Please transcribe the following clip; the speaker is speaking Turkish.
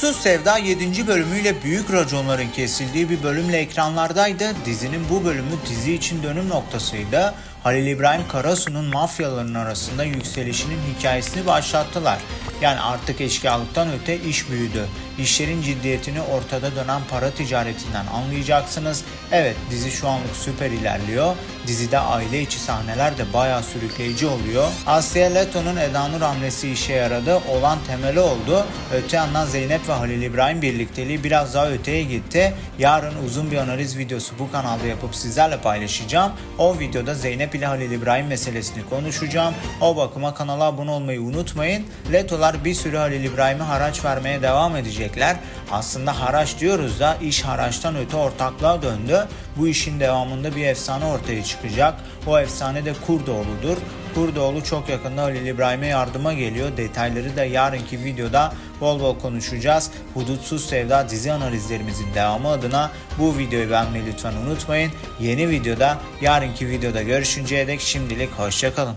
Sus Sevda 7. bölümüyle büyük raconların kesildiği bir bölümle ekranlardaydı. Dizinin bu bölümü dizi için dönüm noktasıydı. Halil İbrahim Karasu'nun mafyaların arasında yükselişinin hikayesini başlattılar. Yani artık eşkıyalıktan öte iş büyüdü. İşlerin ciddiyetini ortada dönen para ticaretinden anlayacaksınız. Evet dizi şu anlık süper ilerliyor. Dizide aile içi sahneler de bayağı sürükleyici oluyor. Asya Leto'nun Eda Nur hamlesi işe yaradı. Olan temeli oldu. Öte yandan Zeynep ve Halil İbrahim birlikteliği biraz daha öteye gitti. Yarın uzun bir analiz videosu bu kanalda yapıp sizlerle paylaşacağım. O videoda Zeynep ile Halil İbrahim meselesini konuşacağım. O bakıma kanala abone olmayı unutmayın. Letolar bir sürü Halil İbrahim'e haraç vermeye devam edecekler. Aslında haraç diyoruz da iş haraçtan öte ortaklığa döndü. Bu işin devamında bir efsane ortaya çıkacak. O efsane de Kurdoğlu'dur. Kurdoğlu çok yakında Halil İbrahim'e yardıma geliyor. Detayları da yarınki videoda bol bol konuşacağız. Hudutsuz Sevda dizi analizlerimizin devamı adına bu videoyu beğenmeyi lütfen unutmayın. Yeni videoda yarınki videoda görüşünceye dek şimdilik hoşçakalın.